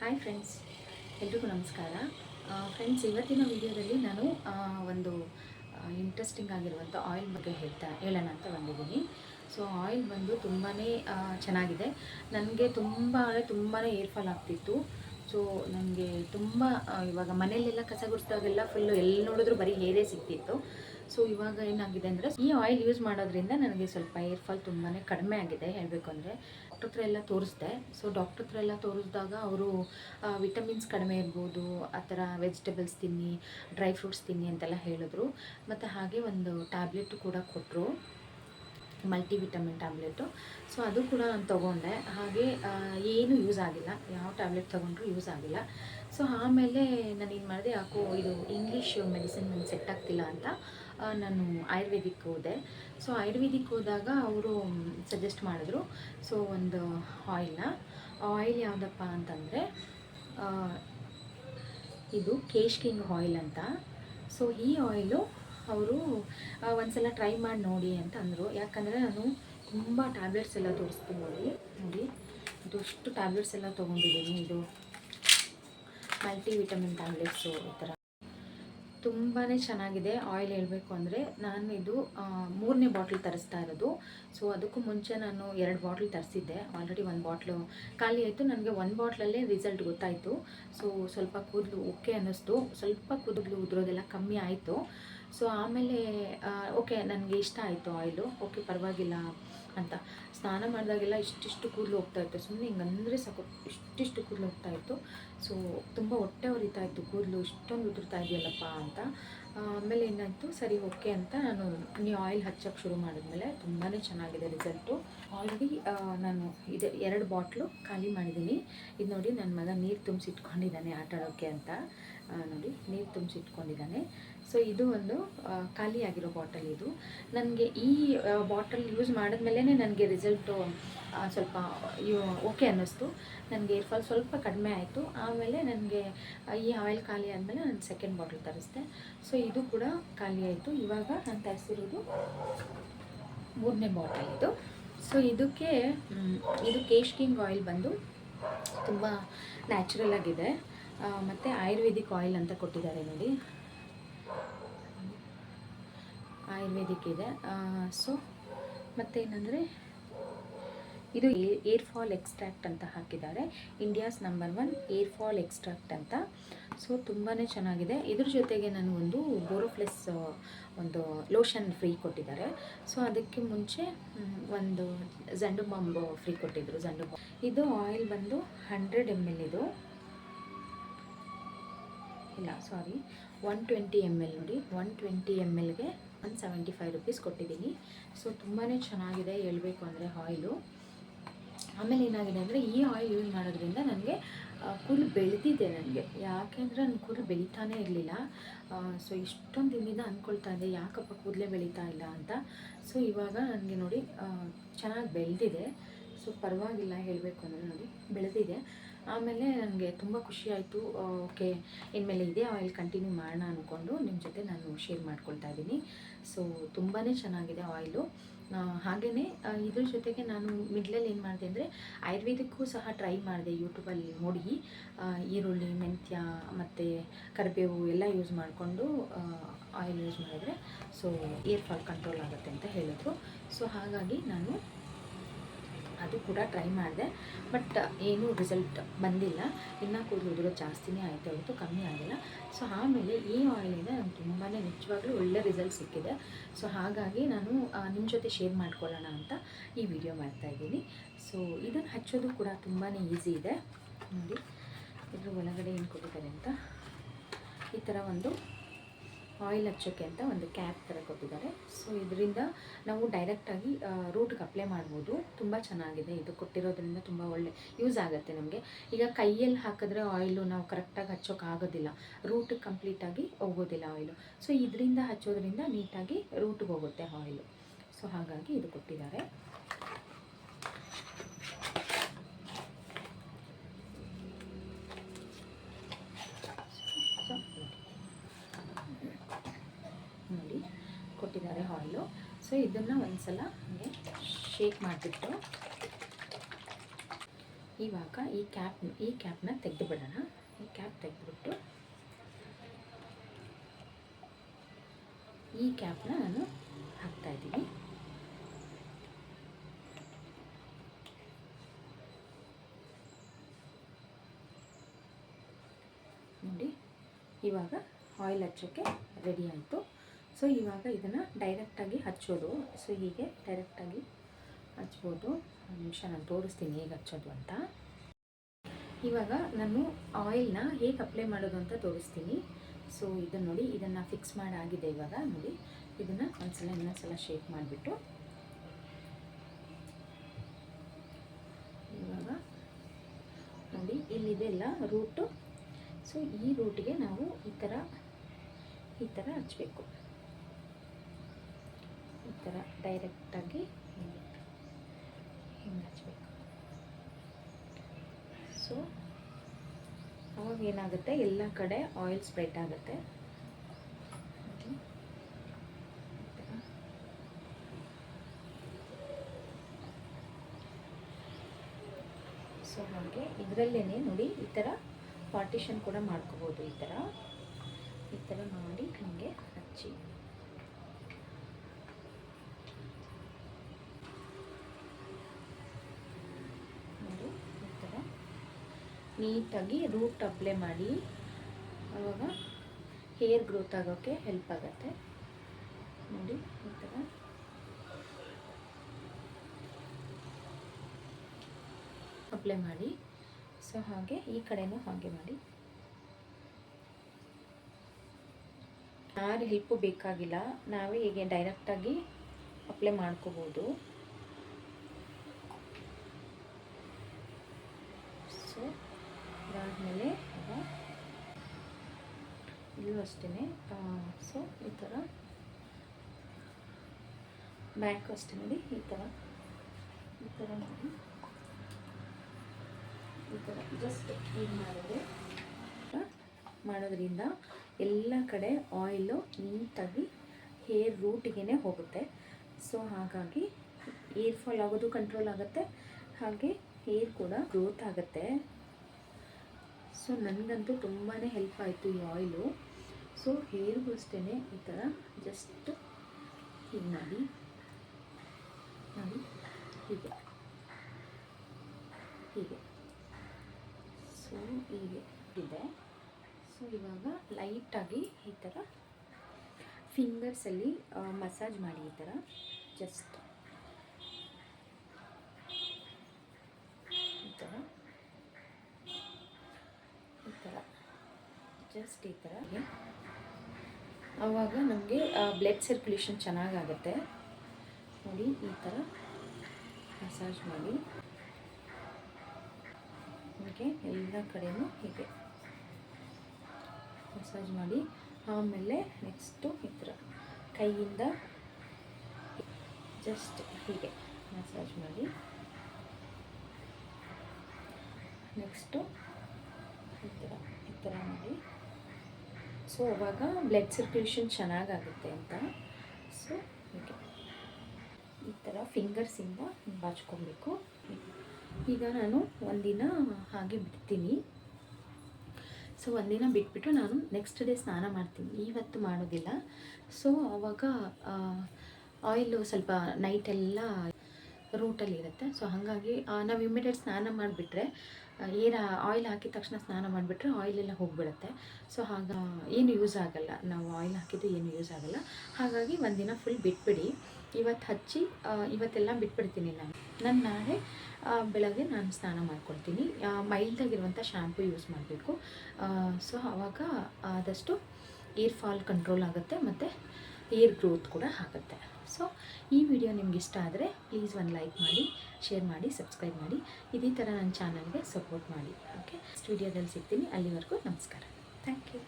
Hi friends ಎಲ್ರಿಗೂ ನಮಸ್ಕಾರ. Friends ಇವತ್ತಿನ ವಿಡಿಯೋದಲ್ಲಿ ನಾನು ಒಂದು ಇಂಟ್ರೆಸ್ಟಿಂಗ್ ಆಗಿರುವಂಥ ಆಯಿಲ್ ಬಗ್ಗೆ ಹೇಳ್ತಾ, ಹೇಳೋಣ ಅಂತ ಬಂದಿದ್ದೀನಿ. ಸೊ ಆಯಿಲ್ ಬಂದು ತುಂಬಾ ಚೆನ್ನಾಗಿದೆ. ನನಗೆ ತುಂಬ, ಅಂದರೆ ತುಂಬಾ ಏರ್ಫಾಲ್ ಆಗ್ತಿತ್ತು. ಸೊ ನನಗೆ ತುಂಬ ಇವಾಗ ಮನೆಯಲ್ಲೆಲ್ಲ ಕಸ ಗುಡಿಸಿದಾಗೆಲ್ಲ ಫುಲ್ಲು ಎಲ್ಲಿ ನೋಡಿದ್ರು ಬರೀ ಹೇರೇ ಸಿಗ್ತಿತ್ತು. ಸೊ ಇವಾಗ ಏನಾಗಿದೆ ಅಂದರೆ, ಈ ಆಯಿಲ್ ಯೂಸ್ ಮಾಡೋದ್ರಿಂದ ನನಗೆ ಸ್ವಲ್ಪ ಏರ್ಫಾಲ್ ತುಂಬಾ ಕಡಿಮೆ ಆಗಿದೆ. ಹೇಳಬೇಕು ಅಂದರೆ ಡಾಕ್ಟ್ರ್ ಹತ್ರ ಎಲ್ಲ ತೋರಿಸ್ದೆ. ಸೊ ಡಾಕ್ಟರ್ ಹತ್ರ ಎಲ್ಲ ತೋರಿಸಿದಾಗ ಅವರು ವಿಟಮಿನ್ಸ್ ಕಡಿಮೆ ಇರ್ಬೋದು, ಆ ಥರ ವೆಜಿಟೇಬಲ್ಸ್ ತಿನ್ನಿ ಡ್ರೈ ಫ್ರೂಟ್ಸ್ ತಿನ್ನಿ ಅಂತೆಲ್ಲ ಹೇಳಿದ್ರು. ಮತ್ತು ಹಾಗೆ ಒಂದು ಟ್ಯಾಬ್ಲೆಟ್ ಕೂಡ ಕೊಟ್ಟರು ಮಲ್ಟಿ ವಿಟಮಿನ್ ಟ್ಯಾಬ್ಲೆಟು ಸೊ ಅದು ಕೂಡ ನಾನು ತೊಗೊಂಡೆ. ಹಾಗೆ ಏನು ಯೂಸ್ ಆಗಿಲ್ಲ. ಯಾವ ಟ್ಯಾಬ್ಲೆಟ್ ತೊಗೊಂಡ್ರು ಯೂಸ್ ಆಗಿಲ್ಲ. ಸೊ ಆಮೇಲೆ ನಾನು ಏನು ಮಾಡಿದೆ, ಯಾಕೋ ಇದು ಇಂಗ್ಲೀಷ್ ಮೆಡಿಸಿನ್ ನನಗೆ ಸೆಟ್ ಆಗ್ತಿಲ್ಲ ಅಂತ. ನಾನು ಆಯುರ್ವೇದಿಕ್ ಹೋದೆ. ಸೊ ಆಯುರ್ವೇದಿಕ್ ಹೋದಾಗ ಅವರು ಸಜೆಸ್ಟ್ ಮಾಡಿದ್ರು. ಸೊ ಒಂದು ಆಯಿಲ್ನ ಆಯಿಲ್ ಯಾವುದಪ್ಪ ಅಂತಂದರೆ ಇದು ಕೇಶ್ ಕಿಂಗ್ ಆಯಿಲ್ ಅಂತ. ಸೊ ಈ ಆಯಿಲು ಅವರು ಒಂದ್ಸಲ ಟ್ರೈ ಮಾಡಿ ನೋಡಿ ಅಂತ ಅಂದರು. ಯಾಕಂದರೆ ನಾನು ತುಂಬ ಟ್ಯಾಬ್ಲೆಟ್ಸ್ ಎಲ್ಲ ತೋರಿಸ್ತೀನಿ ನೋಡಿ ನೋಡಿ. ಇದಷ್ಟು ಟ್ಯಾಬ್ಲೆಟ್ಸ್ ಎಲ್ಲ ತೊಗೊಂಡಿದ್ದೀನಿ. ಇದು ಮಲ್ಟಿವಿಟಮಿನ್ ಟ್ಯಾಬ್ಲೆಟ್ಸು ಈ ಥರ ತುಂಬಾ ಚೆನ್ನಾಗಿದೆ ಆಯಿಲ್ ಹೇಳಬೇಕು ಅಂದರೆ ನಾನು ಇದು ಮೂರನೇ ಬಾಟ್ಲ್ ತರಿಸ್ತಾ ಇರೋದು. ಸೊ ಅದಕ್ಕೂ ಮುಂಚೆ ನಾನು ಎರಡು ಬಾಟ್ಲ್ ತರಿಸಿದ್ದೆ. ಆಲ್ರೆಡಿ ಒಂದು ಬಾಟ್ಲು ಖಾಲಿ ಆಯಿತು. ನನಗೆ ಒಂದು ಬಾಟ್ಲಲ್ಲೇ ರಿಸಲ್ಟ್ ಗೊತ್ತಾಯಿತು. ಸೊ ಸ್ವಲ್ಪ ಕೂದಲು, ಓಕೆ ಅನ್ನಿಸ್ತು. ಸ್ವಲ್ಪ ಕೂದಲು ಉದುರೋದೆಲ್ಲ ಕಮ್ಮಿ ಆಯಿತು. ಸೊ ಆಮೇಲೆ ಓಕೆ, ನನಗೆ ಇಷ್ಟ ಆಯಿತು ಆಯಿಲು. ಓಕೆ, ಪರವಾಗಿಲ್ಲ. ಅಂತ. ಸ್ನಾನ ಮಾಡಿದಾಗೆಲ್ಲ ಇಷ್ಟಿಷ್ಟು ಕೂದಲು ಹೋಗ್ತಾ ಇತ್ತು. ಸುಮ್ಮನೆ ಹಿಂಗಂದರೆ ಸಾಕು. ಇಷ್ಟಿಷ್ಟು ಕೂದಲು ಹೋಗ್ತಾ ಇತ್ತು. ಸೊ ತುಂಬ ಹೊಟ್ಟೆ ಹೊರಿತಾ ಇತ್ತು ಕೂದಲು. ಇಷ್ಟೊಂದು ಉದುರ್ತಾ ಇದೆಯಲ್ಲಪ್ಪ ಅಂತ. ಆಮೇಲೆ ಏನಾಯಿತು? ಸರಿ, ಓಕೆ ಅಂತ ನಾನು ನೀ ಆಯಿಲ್ ಹಚ್ಚೋಕ್ಕೆ ಶುರು ಮಾಡಿದ್ಮೇಲೆ ತುಂಬಾ ಚೆನ್ನಾಗಿದೆ ರಿಸಲ್ಟು ಆಲ್ರೆಡಿ ನಾನು ಇದು ಎರಡು ಬಾಟ್ಲು ಖಾಲಿ ಮಾಡಿದ್ದೀನಿ. ಇದು ನೋಡಿ ನನ್ನ ಮಗ ನೀರು ತುಂಬಿಸಿಟ್ಕೊಂಡಿದ್ದಾನೆ ಆಟ ಆಡೋಕ್ಕೆ ಅಂತ. ನೋಡಿ ನೀರು ತುಂಬಿಸಿಟ್ಕೊಂಡಿದ್ದಾನೆ. ಸೊ ಇದು ಒಂದು ಖಾಲಿಯಾಗಿರೋ ಖಾಲಿ ಬಾಟಲ್ ಇದು. ನನಗೆ ಈ ಬಾಟಲ್ ಯೂಸ್ ಮಾಡಿದ್ಮೇಲೆ ನನಗೆ ರಿಸಲ್ಟು ಸ್ವಲ್ಪ ಓಕೆ ಅನ್ನಿಸ್ತು. ನನಗೆ ಫಾಲ್ ಸ್ವಲ್ಪ ಕಡಿಮೆ ಆಯಿತು. ಆಮೇಲೆ ನನಗೆ, ಈ ಆಯಿಲ್ ಖಾಲಿ ಆದಮೇಲೆ ನಾನು ಸೆಕೆಂಡ್ ಬಾಟಲ್ ತರಿಸ್ದೆ. ಸೊ ಇದು ಕೂಡ ಖಾಲಿ ಆಯಿತು. ಇವಾಗ ನಾನು ತರಿಸಿರೋದು ಮೂರನೇ ಬಾಟಲ್ ಇದು. ಸೊ ಇದಕ್ಕೆ ಇದು ಕೇಶ್ ಕಿಂಗ್ ಆಯಿಲ್ ಬಂದು ತುಂಬ ನ್ಯಾಚುರಲ್ ಆಗಿದೆ. ಮತ್ತು ಆಯುರ್ವೇದಿಕ್ ಆಯಿಲ್ ಅಂತ ಕೊಟ್ಟಿದ್ದಾರೆ ನೋಡಿ. ಆಯುರ್ವೇದಿಕ್ ಇದೆ ಸೊ ಮತ್ತೇನೆಂದರೆ, ಇದು ಏರ್ ಫಾಲ್ ಎಕ್ಸ್ಟ್ರಾಕ್ಟ್ ಅಂತ ಹಾಕಿದ್ದಾರೆ. India's number one hair fall extract ಅಂತ. ಸೊ ತುಂಬಾ ಚೆನ್ನಾಗಿದೆ. ಇದ್ರ ಜೊತೆಗೆ ನಾನು ಒಂದು ಬೋರೋಫ್ಲೆಸ್ ಒಂದು ಲೋಷನ್ ಫ್ರೀ ಕೊಟ್ಟಿದ್ದಾರೆ. ಸೊ ಅದಕ್ಕೆ ಮುಂಚೆ ಒಂದು ಜಂಡು ಬಾಂಬ್ ಫ್ರೀ ಕೊಟ್ಟಿದ್ದರು ಜಂಡು ಬಾಂಬ್ ಇದು ಆಯಿಲ್ ಬಂದು ಹಂಡ್ರೆಡ್ ಎಂ ಎಲ್ ಇದು. ಇಲ್ಲ sorry one twenty M L ನೋಡಿ. ಒನ್ ಟ್ವೆಂಟಿ ಎಂ ಎಲ್ಗೆ ಒನ್ ಸೆವೆಂಟಿ ಫೈವ್ ರುಪೀಸ್ ಕೊಟ್ಟಿದ್ದೀನಿ. ಸೊ ತುಂಬಾ ಚೆನ್ನಾಗಿದೆ ಹೇಳಬೇಕು ಅಂದರೆ ಆಯಿಲು ಆಮೇಲೆ ಏನಾಗಿದೆ ಅಂದರೆ ಈ ಆಯಿಲ್ ಯೂಸ್ ಮಾಡೋದ್ರಿಂದ ನನಗೆ ಕೂದಲು ಬೆಳೆದಿದೆ ನನಗೆ. ಯಾಕೆಂದರೆ ನನ್ನ ಕೂದಲು ಬೆಳೀತಾನೆ ಇರಲಿಲ್ಲ. ಸೊ ಇಷ್ಟೊಂದು ದಿನದಿಂದ ಅಂದ್ಕೊಳ್ತಾ ಇದ್ದೆ, ಯಾಕಪ್ಪ ಕೂದಲೇ ಬೆಳೀತಾ ಇಲ್ಲ ಅಂತ. ಸೊ ಇವಾಗ ನನಗೆ ನೋಡಿ ಚೆನ್ನಾಗಿ ಬೆಳೆದಿದೆ. ಸೊ ಪರವಾಗಿಲ್ಲ ಹೇಳಬೇಕು ಅಂದರೆ ನೋಡಿ, ಬೆಳೆದಿದೆ. ಆಮೇಲೆ ನನಗೆ ತುಂಬ ಖುಷಿ ಆಯಿತು. ಓಕೆ, ಇನ್ಮೇಲೆ ಇದೇ ಆಯಿಲ್ ಕಂಟಿನ್ಯೂ ಮಾಡೋಣ ಅಂದ್ಕೊಂಡು ನಿಮ್ಮ ಜೊತೆ ನಾನು ಶೇರ್ ಮಾಡ್ಕೊಳ್ತಾ ಇದ್ದೀನಿ. ಸೊ ತುಂಬಾ ಚೆನ್ನಾಗಿದೆ ಆಯಿಲು ಹಾಗೇ ಇದ್ರ ಜೊತೆಗೆ ನಾನು ಮಿಡ್ಲಲ್ಲಿ ಏನು ಮಾಡಿದೆ ಅಂದರೆ ಆಯುರ್ವೇದಿಕ್ಕೂ ಸಹ ಟ್ರೈ ಮಾಡಿದೆ ಯೂಟ್ಯೂಬಲ್ಲಿ ನೋಡಿ. ಈರುಳ್ಳಿ, ಮೆಂತ್ಯ, ಮತ್ತು ಕರಿಬೇವು ಎಲ್ಲ ಯೂಸ್ ಮಾಡಿಕೊಂಡು ಆಯಿಲ್ ಯೂಸ್ ಮಾಡಿದರೆ ಸೊ ಏರ್ ಫಾಲ್ ಕಂಟ್ರೋಲ್ ಆಗುತ್ತೆ ಅಂತ ಹೇಳಿದ್ರು. ಸೊ ಹಾಗಾಗಿ ನಾನು ಅದು ಕೂಡ ಟ್ರೈ ಮಾಡಿದೆ ಬಟ್ ಏನೂ ರಿಸಲ್ಟ್ ಬಂದಿಲ್ಲ. ಇನ್ನೂ ಕೂದಲು ಉದುರೋ ಜಾಸ್ತಿನೇ ಆಯಿತು ಹೊರತು ಕಮ್ಮಿ ಆಗಿಲ್ಲ. ಸೊ ಆಮೇಲೆ ಈ ಆಯಿಲಿಂದ ನಾನು ತುಂಬಾ ನಿಜವಾಗ್ಲೂ ಒಳ್ಳೆ ರಿಸಲ್ಟ್ ಸಿಕ್ಕಿದೆ. ಸೊ ಹಾಗಾಗಿ ನಾನು ನಿಮ್ಮ ಜೊತೆ ಶೇರ್ ಮಾಡ್ಕೊಳ್ಳೋಣ ಅಂತ ಈ ವಿಡಿಯೋ ಮಾಡ್ತಾಯಿದ್ದೀನಿ ಸೊ ಇದನ್ನು ಹಚ್ಚೋದು ಕೂಡ ತುಂಬಾ ಈಸಿ ಇದೆ. ನೋಡಿ, ಇದ್ರ ಒಳಗಡೆ ಏನು ಕೊಟ್ಟಿದ್ದಾರೆ ಅಂತ? ಈ ಥರ ಒಂದು ಆಯಿಲ್ ಹಚ್ಚೋಕ್ಕೆ ಅಂತ ಒಂದು ಕ್ಯಾಪ್ ಥರ ಕೊಟ್ಟಿದ್ದಾರೆ. ಸೊ ಇದರಿಂದ ನಾವು ಡೈರೆಕ್ಟಾಗಿ ರೂಟ್ಗೆ ಅಪ್ಲೈ ಮಾಡ್ಬೋದು. ತುಂಬ ಚೆನ್ನಾಗಿದೆ. ಇದು ಕೊಟ್ಟಿರೋದ್ರಿಂದ ತುಂಬ ಒಳ್ಳೆ ಯೂಸ್ ಆಗುತ್ತೆ ನಮಗೆ. ಈಗ ಕೈಯಲ್ಲಿ ಹಾಕಿದ್ರೆ ಆಯಿಲು ನಾವು ಕರೆಕ್ಟಾಗಿ ಹಚ್ಚೋಕೆ ಆಗೋದಿಲ್ಲ. ರೂಟಿಗೆ ಕಂಪ್ಲೀಟಾಗಿ ಹೋಗೋದಿಲ್ಲ ಆಯಿಲು ಸೊ ಇದರಿಂದ ಹಚ್ಚೋದ್ರಿಂದ ನೀಟಾಗಿ ರೂಟ್ಗೆ ಹೋಗುತ್ತೆ ಆಯಿಲು ಸೊ ಹಾಗಾಗಿ ಇದು ಕೊಟ್ಟಿದ್ದಾರೆ ಸೊ ನೋಡಿ ಕೊಟ್ಟಿದ್ದಾರೆ ಆಯಿಲು ಸೊ ಇದನ್ನು ಒಂದು ಸಲ ಹಾಗೆ ಶೇಕ್ ಮಾಡಿಬಿಟ್ಟು ಇವಾಗ ಈ ಕ್ಯಾಪ್ ಈ ಕ್ಯಾಪ್ನ ತೆಗೆದುಬಿಡೋಣ. ಈ ಕ್ಯಾಪ್ ತೆಗೆದುಬಿಟ್ಟು ಈ ಕ್ಯಾಪ್ನ ನಾನು ಹಾಕ್ತಾ ಇದ್ದೀನಿ. ನೋಡಿ, ಇವಾಗ ಆಯಿಲ್ ಹಚ್ಚೋಕ್ಕೆ ರೆಡಿ ಆಯಿತು. ಸೊ ಇವಾಗ ಇದನ್ನು ಡೈರೆಕ್ಟಾಗಿ ಹಚ್ಚೋದು. ಸೊ ಹೀಗೆ ಡೈರೆಕ್ಟಾಗಿ ಹಚ್ಬೋದು. ಒಂದು ನಿಮಿಷ ನಾನು ತೋರಿಸ್ತೀನಿ ಹೇಗೆ ಹಚ್ಚೋದು ಅಂತ. ಇವಾಗ ನಾನು ಆಯಿಲ್ನ ಹೇಗೆ ಅಪ್ಲೈ ಮಾಡೋದು ಅಂತ ತೋರಿಸ್ತೀನಿ. ಸೊ ಇದನ್ನು ನೋಡಿ, ಇದನ್ನು ಫಿಕ್ಸ್ ಮಾಡಾಗಿದೆ ಇವಾಗ, ನೋಡಿ. ಇದನ್ನು ಒಂದ್ಸಲ ಇನ್ನೊಂದ್ಸಲ ಶೇಕ್ ಮಾಡಿಬಿಟ್ಟು. ಇವಾಗ ನೋಡಿ, ಇಲ್ಲಿದೆಲ್ಲ ರೂಟು ಸೊ ಈ ರೂಟಿಗೆ ನಾವು ಈ ಥರ ಈ ಥರ ಹಚ್ಚಬೇಕು ಥರ ಡೈರೆಕ್ಟಾಗಿ ಹಿಂಗೆ ಹಿಂಗೆ ಹಚ್ಚಬೇಕು ಸೊ ಅವಾಗ ಏನಾಗುತ್ತೆ? ಎಲ್ಲ ಕಡೆ ಆಯಿಲ್ ಸ್ಪ್ರೆಡ್ ಆಗುತ್ತೆ. ಸೊ ಹಾಗೆ ಇದರಲ್ಲೇ ನೋಡಿ, ಈ ಥರ ಪಾರ್ಟಿಷನ್ ಕೂಡ ಮಾಡ್ಕೋಬೋದು ಈ ಥರ. ಈ ಥರ ಮಾಡಿ ಹಾಗೆ ಹಚ್ಚಿ ನೋಡಿ ಈ ಥರ ನೀಟಾಗಿ ರೂಟ್ ಅಪ್ಲೈ ಮಾಡಿ. ಆವಾಗ ಹೇರ್ ಗ್ರೋತ್ ಆಗೋಕ್ಕೆ ಹೆಲ್ಪ್ ಆಗುತ್ತೆ. ನೋಡಿ, ಈ ಥರ ಅಪ್ಲೈ ಮಾಡಿ. ಸೊ ಹಾಗೆ ಈ ಕಡೆನೂ ಹಾಗೆ ಮಾಡಿ. ಯಾರು ಹೆಲ್ಪು ಬೇಕಾಗಿಲ್ಲ, ನಾವೇ ಹೀಗೆ ಡೈರೆಕ್ಟಾಗಿ ಅಪ್ಲೈ ಮಾಡ್ಕೋಬೋದು. ಸೊ ಅದಾದಮೇಲೆ ಇಲ್ಲೂ ಅಷ್ಟೇ ಸೊ ಈ ಥರ ಬ್ಯಾಕ್ ಅಷ್ಟೇ ನೋಡಿ, ಈ ಥರ ಈ ಥರ ಮಾಡಿ ಈ ಥರ ಜಸ್ಟ್ ಹೀಗೆ ಮಾಡಿದ್ರೆ, ಮಾಡೋದ್ರಿಂದ ಎಲ್ಲ ಕಡೆ ಆಯಿಲು ನೀಟಾಗಿ ಹೇರ್ ರೂಟಿಗೆ ಹೋಗುತ್ತೆ. ಸೊ ಹಾಗಾಗಿ ಏರ್ ಫಾಲ್ ಆಗೋದು ಕಂಟ್ರೋಲ್ ಆಗುತ್ತೆ. ಹಾಗೆ ಹೇರ್ ಕೂಡ ಗ್ರೋತ್ ಆಗುತ್ತೆ. ಸೊ ನನಗಂತೂ ತುಂಬಾ ಹೆಲ್ಪ್ ಆಯಿತು ಈ ಆಯಿಲು ಸೊ ಹೇರ್ಗೂ ಅಷ್ಟೇ ಈ ಥರ ಜಸ್ಟ್ ಹೀಗೆ ಮಾಡಿ, ನೋಡಿ, ಹೀಗೆ ಹೀಗೆ. ಸೊ ಹೀಗೆ ಇದೆ. ಸೊ ಇವಾಗ ಲೈಟಾಗಿ ಈ ಥರ ಫಿಂಗರ್ಸಲ್ಲಿ ಮಸಾಜ್ ಮಾಡಿ ಈ ಥರ ಜಸ್ಟ್ ಈ ಥರ ಈ ಥರ ಜಸ್ಟ್ ಈ ಥರ ಆವಾಗ ನಮಗೆ ಬ್ಲಡ್ ಸರ್ಕ್ಯುಲೇಷನ್ ಚೆನ್ನಾಗಾಗುತ್ತೆ. ನೋಡಿ, ಈ ಥರ ಮಸಾಜ್ ಮಾಡಿ. ನಮಗೆ ಎಲ್ಲ ಕಡೆಯೂ ಹೀಗೆ ಮಸಾಜ್ ಮಾಡಿ. ಆಮೇಲೆ ನೆಕ್ಸ್ಟು ಈ ಥರ ಕೈಯಿಂದ ಜಸ್ಟ್ ಹೀಗೆ ಮಸಾಜ್ ಮಾಡಿ. ನೆಕ್ಸ್ಟು ಈ ಥರ ಈ ಥರ ಮಾಡಿ. ಸೊ ಅವಾಗ ಬ್ಲಡ್ ಸರ್ಕ್ಯುಲೇಷನ್ ಚೆನ್ನಾಗಾಗುತ್ತೆ ಅಂತ. ಸೊ ಹೀಗೆ. ಈ ಥರ ಫಿಂಗರ್ಸಿಂದ ಬಾಚ್ಕೊಬೇಕು. ಈಗ ನಾನು ಒಂದಿನ ಹಾಗೆ ಬಿಡ್ತೀನಿ. ಸೊ ಒಂದಿನ ಬಿಟ್ಬಿಟ್ಟು ನಾನು ನೆಕ್ಸ್ಟ್ ಡೇ ಸ್ನಾನ ಮಾಡ್ತೀನಿ. ಇವತ್ತು ಮಾಡೋದಿಲ್ಲ. ಸೊ ಆವಾಗ ಆಯಿಲು ಸ್ವಲ್ಪ ನೈಟೆಲ್ಲ ರೂಟಲ್ಲಿರುತ್ತೆ ಸೊ ಹಾಗಾಗಿ ನಾವು ಇಮಿಡಿಯೇಟ್ ಸ್ನಾನ ಮಾಡಿಬಿಟ್ರೆ ಏನ ಆಯಿಲ್ ಹಾಕಿದ ತಕ್ಷಣ ಸ್ನಾನ ಮಾಡಿಬಿಟ್ರೆ ಆಯಿಲೆಲ್ಲ ಹೋಗಿಬಿಡುತ್ತೆ. ಸೊ ಹಾಗ ಏನು ಯೂಸ್ ಆಗಲ್ಲ. ನಾವು ಆಯಿಲ್ ಹಾಕಿದ್ದು ಏನು ಯೂಸ್ ಆಗಲ್ಲ. ಹಾಗಾಗಿ ಒಂದಿನ ಫುಲ್ ಬಿಟ್ಬಿಡಿ. ಇವತ್ತು ಹಚ್ಚಿ ಇವತ್ತೆಲ್ಲ ಬಿಟ್ಬಿಡ್ತೀನಿ ನಾನು. ನಾನು ನಾಳೆ ಬೆಳಗ್ಗೆ ನಾನು ಸ್ನಾನ ಮಾಡ್ಕೊಳ್ತೀನಿ. ಮೈಲ್ಡಾಗಿರುವಂಥ ಶ್ಯಾಂಪು ಯೂಸ್ ಮಾಡಬೇಕು. ಸೊ ಆವಾಗ ಆದಷ್ಟು ಏರ್ ಫಾಲ್ ಕಂಟ್ರೋಲ್ ಆಗುತ್ತೆ ಮತ್ತು ಏರ್ ಗ್ರೋತ್ ಕೂಡ ಆಗುತ್ತೆ. ಸೊ, ಈ ವಿಡಿಯೋ ನಿಮ್ಗೆ ಇಷ್ಟ ಆದರೆ ಪ್ಲೀಸ್ ಒಂದು ಲೈಕ್ ಮಾಡಿ ಶೇರ್ ಮಾಡಿ ಸಬ್ಸ್ಕ್ರೈಬ್ ಮಾಡಿ. ಇದೇ ಥರ ನನ್ನ ಚಾನಲ್ಗೆ ಸಪೋರ್ಟ್ ಮಾಡಿ. ಓಕೆ ನೆಕ್ಸ್ಟ್ ವಿಡಿಯೋದಲ್ಲಿ ಸಿಗ್ತೀನಿ. ಅಲ್ಲಿವರೆಗೂ ನಮಸ್ಕಾರ. Thank you